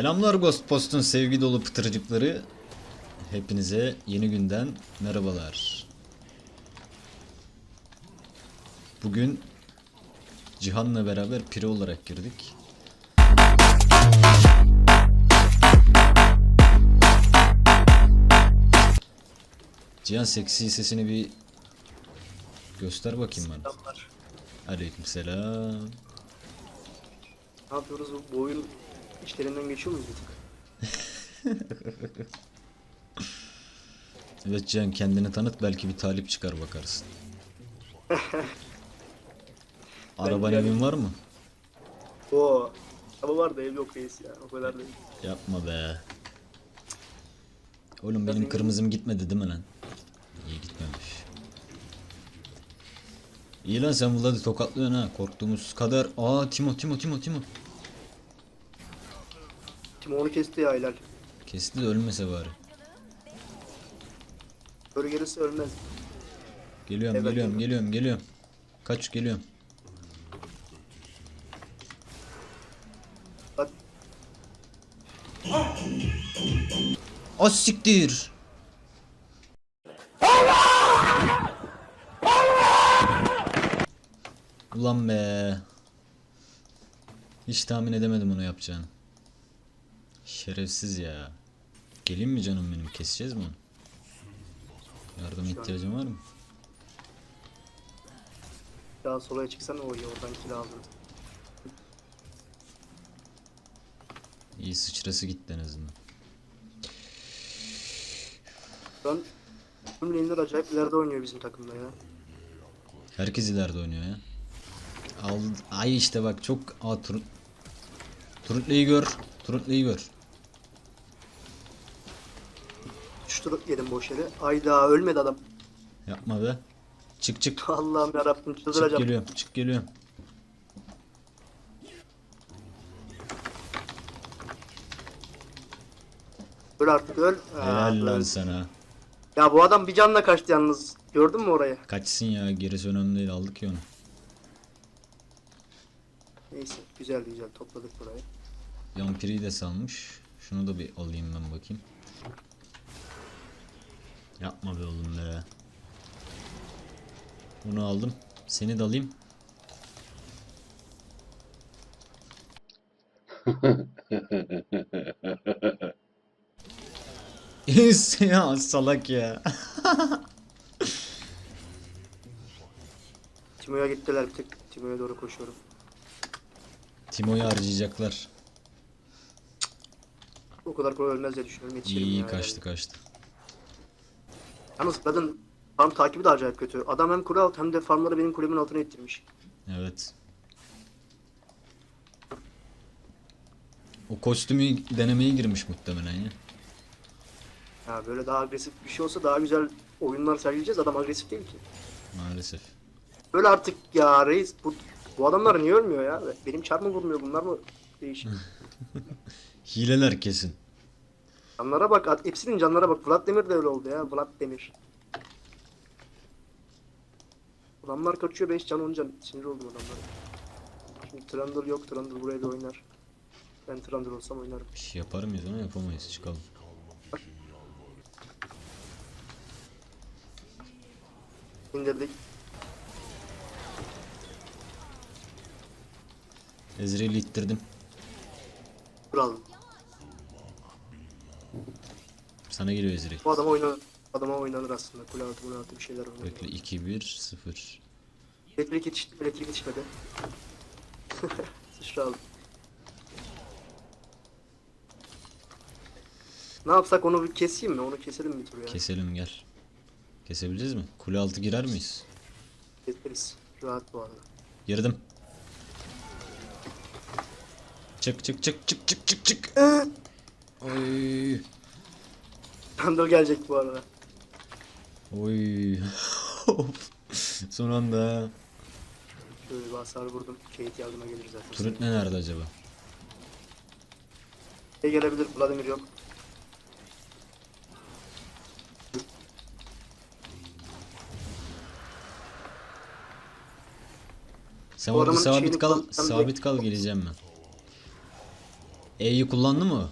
Selamlar Ghost Post'un sevgi dolu pıtırcıkları. Hepinize yeni günden merhabalar. Bugün Cihan'la beraber piri olarak girdik. Cihan seksi sesini bir göster bakayım bana. Selamlar. Aleykümselam. Ne yapıyoruz? Bu oyun işlerinden geçiyor muyuz bir tık? Evet Cihan kendini tanıt belki bir talip çıkar bakarsın. Araban evin var mı? Oo. Ama var da ev yok reis ya. O kadar değil. Yapma be. Oğlum benim kırmızım gitmedi değil mi lan? İyi gitmemiş. İyi lan sen Vlad'ı tokatlıyorsun ha. Korktuğumuz kadar. Aa Timo Timo Timo Timo. Tim onu kesti ya Hilal. Kesti de ölmese bari. Böyle gelirse ölmez. Geliyorum Evet, geliyorum evet. geliyorum geliyorum. Kaç geliyorum. Bak Az siktir. Ulan be. Hiç tahmin edemedim onu yapacağını. Şerefsiz ya. Geleyim mi canım benim? Keseceğiz mi? Yardım ihtiyacın var mı? daha solaya çıksan o iyi oradan kill aldın. İyi sıçrası gitti en azından. An tüm lane'ler acayip ileride oynuyor bizim takımda ya. Herkes ileride oynuyor ya. Al, ay işte bak çok Aa, Tur Turutlu'yu gör. Turutlu'yu gör. Tur yedim boş yere. Ayda ölmedi adam. Yapma be. Çık çık. Allah'ım yarabbim Çık çıldıracağım. geliyorum. Çık geliyorum. Öl artık öl. Helal lan sana. Ya bu adam bir canla kaçtı yalnız. Gördün mü orayı? Kaçsın ya gerisi önemli değil aldık ya onu. Neyse güzel güzel topladık burayı. Yampiri de salmış. Şunu da bir alayım ben bakayım. Yapma be oğlum be. Bunu aldım. Seni de alayım. ya salak ya. Timo'ya gittiler bir tık. Timo'ya doğru koşuyorum. Timo'yu harcayacaklar. O kadar kolay ölmez diye düşünüyorum. İyi iyi ya kaçtı kaçtı. Yalnız kadın farm takibi de acayip kötü. Adam hem kule alt hem de farmları benim kulemin altına ittirmiş. Evet. O kostümü denemeye girmiş muhtemelen ya. Ya böyle daha agresif bir şey olsa daha güzel oyunlar sergileyeceğiz. Adam agresif değil ki. Maalesef. Böyle artık ya reis bu, bu adamlar niye ölmüyor ya? Benim çar mı vurmuyor bunlar mı? Değişik. Hileler kesin. Canlara bak. at- Hepsinin canlara bak. Vlad Demir de öyle oldu ya. Vlad Demir. Adamlar kaçıyor 5 can 10 can. Sinir oldum adamlara. Şimdi Trundle yok. Trundle buraya da oynar. Ben Trundle olsam oynarım. Bir şey yapar mıyız ama yapamayız. Çıkalım. İndirdik. Ezreal'i ittirdim. Kralım. Sana geliyor Ezreal. Bu adama oynanır. Adama oynanır aslında. Kule altı kule altı bir şeyler oynar. Bekle 2-1-0. Elektrik yetişti. Elektrik yetişmedi. Sıçra aldım. Ne yapsak onu bir keseyim mi? Onu keselim bir tur ya. Keselim gel. Kesebileceğiz mi? Kule altı girer miyiz? Keseriz. Rahat bu arada. Girdim. Çık çık çık çık çık çık çık. Oy. Trundle gelecek bu arada. Oy. Son anda. Şöyle bir hasar vurdum. Kate yardıma gelir zaten. Turret ne nerede acaba? Şey gelebilir. Vladimir yok. Sen orada sabit kal, sabit kal geleceğim ben. E'yi kullandı mı?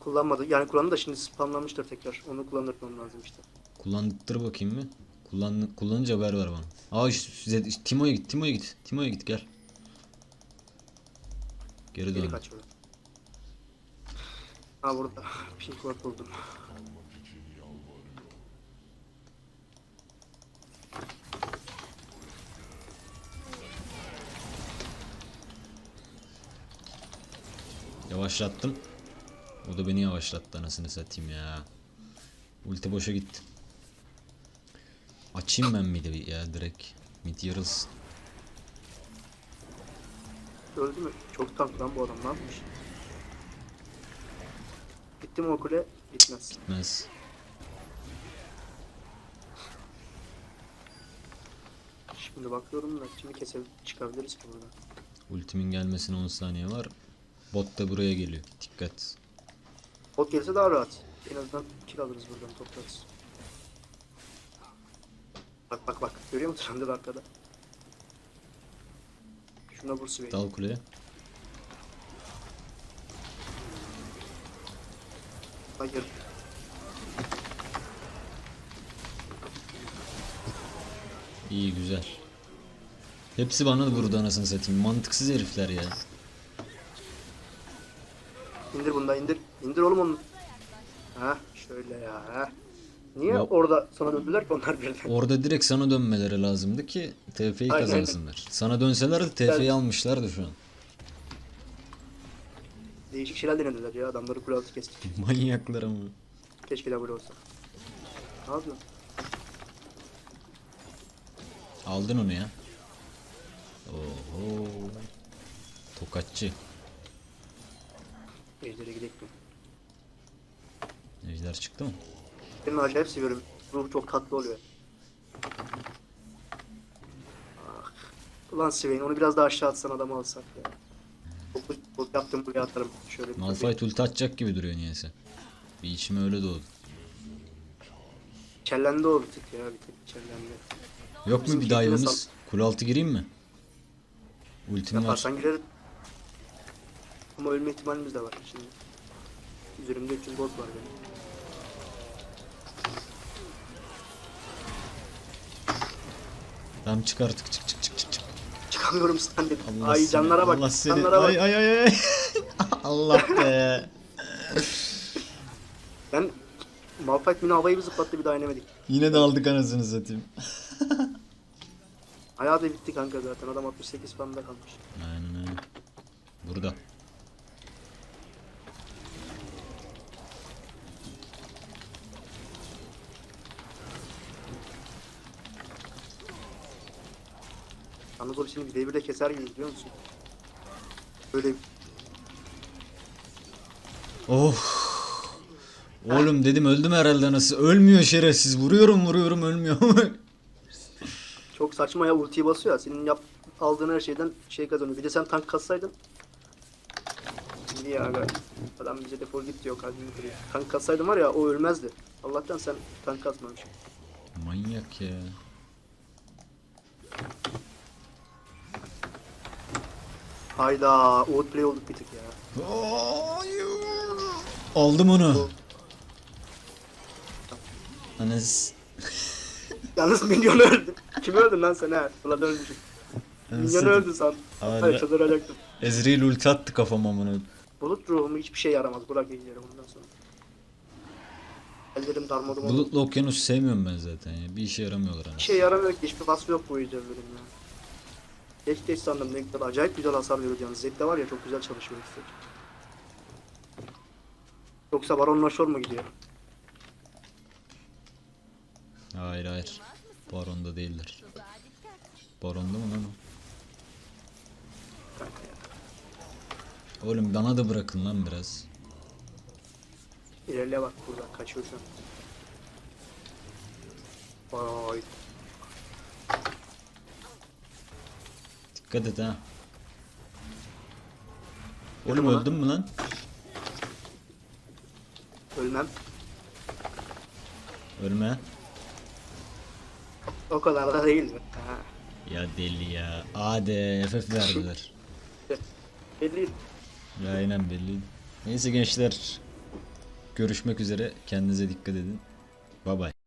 Kullanmadı. Yani kullandı da şimdi spamlanmıştır tekrar. Onu kullanırmam lazım işte. Kullandırtır bakayım mı? Kullan, kullanınca haber ver bana. Aa işte, size- işte Timo'ya git, Timo'ya git. Timo'ya git gel. Geri Geri dön. kaçıyor. Ha burada. Pink ward buldum. Yavaşlattım. O da beni yavaşlattı anasını satayım ya. Ulti boşa gitti. Açayım ben mid'i ya direkt. Mid yarılsın. Öldü mü? Çok tank lan bu adam. Ne yapmış? Bitti mi o kule? Bitmez. Gitmez. Şimdi bakıyorum da şimdi kesev çıkabiliriz ki buradan. Ultimin gelmesine 10 saniye var. Bot da buraya geliyor. Dikkat. Bot gelirse daha rahat. En azından kill alırız buradan toplarız. Bak bak bak. Görüyor musun Trundle arkada? Şuna vur Swain. Dal kuleye. Hayır. İyi güzel. Hepsi bana vurdu anasını satayım. Mantıksız herifler ya. İndir bunda indir. İndir oğlum onu. Ha şöyle ya. Ha. Niye Ya- orada sana döndüler ki onlar birden? Orada direkt sana dönmeleri lazımdı ki TF'yi Aynen. kazansınlar. Sana dönselerdi TF'yi almışlardı şu an. Değişik şeyler denediler ya. Adamları kule altı kestik. Manyaklar ama. Keşke de böyle olsa. Ne yapıyorsun? Aldın onu ya. Oho. Tokatçı. Ejder'e gidelim mi? Ejder çıktı mı? Ben acayip seviyorum. Ruh çok tatlı oluyor. Ah. Ulan Swain onu biraz daha aşağı atsan adamı alsak ya. Çok, çok yaptım buraya atarım. Şöyle bir Malphite ulti atacak gibi duruyor niyeyse. Bir içime öyle doğdu. Kellendi o bir tık ya bir tık kellendi. Yok mu Bizim bir keyfine dive'ımız? Kule altı gireyim mi? Ultim var. Yaparsan girer. Ama ölme ihtimalimiz de var şimdi. Üzerimde 300 gold var benim. Tamam çık artık çık çık çık çık. çık. Çıkamıyorum sen dedim. Allah Ay seni- canlara bak. Allah seni. Canlara bak. Ay ay ay ay. Allah be. Ben Malphite mini havayı bir zıplattı bir daha inemedik. Yine de aldık anasını satayım. Ayağı da bitti kanka zaten. Adam 68 falan da kalmış. Aynen aynen. Burada. O şimdi bir devirde keser gibi biliyor musun? Böyle Oh. Oğlum dedim öldüm herhalde nasıl? Ölmüyor şerefsiz. Vuruyorum vuruyorum ölmüyor. çok saçma ya ultiyi basıyor ya. Senin yap aldığın her şeyden şey kazanıyor. Bir de sen tank kassaydın. Niye aga? Adam bize defol git diyor kalbimi kırıyor. Tank kassaydın var ya o ölmezdi. Allah'tan sen tank kasmamışsın. Manyak ya. Hayda outplay olduk bir tık ya. Aldım onu. Anas. Yalnız minyon öldü. Kim öldü lan sen ha? Ulan ölmüşüm. Minyon öldü san. Hayır çadıracaktım. Ezreal ulti attı kafama bunu. Bulut ruhumu hiçbir şey yaramaz. Bırak ellerim ondan sonra. Ellerim darmadım. Bulutlu okyanus sevmiyorum ben zaten ya. Bir işe yaramıyorlar Bir şey yaramıyor ki. Hiçbir vasfı yok bu ejderlerin ya. Geç geç sandım güzel. Acayip güzel hasar veriyor yalnız. Zed de var ya çok güzel çalışıyor üstelik. Yoksa Baron'la Shor mu gidiyor? Hayır hayır. Baron'da değiller. Baron'da mı lan o? Oğlum bana da bırakın lan biraz. İlerle bak burada kaçıyor şu an. Vay. Dikkat et ha. Oğlum ona. öldün mü lan? Ölmem. Ölme. O kadar da değil mi? Ha. Ya deli ya. Ade FF verdiler. Belli. Aynen belli. Neyse gençler. Görüşmek üzere. Kendinize dikkat edin. Bye bye.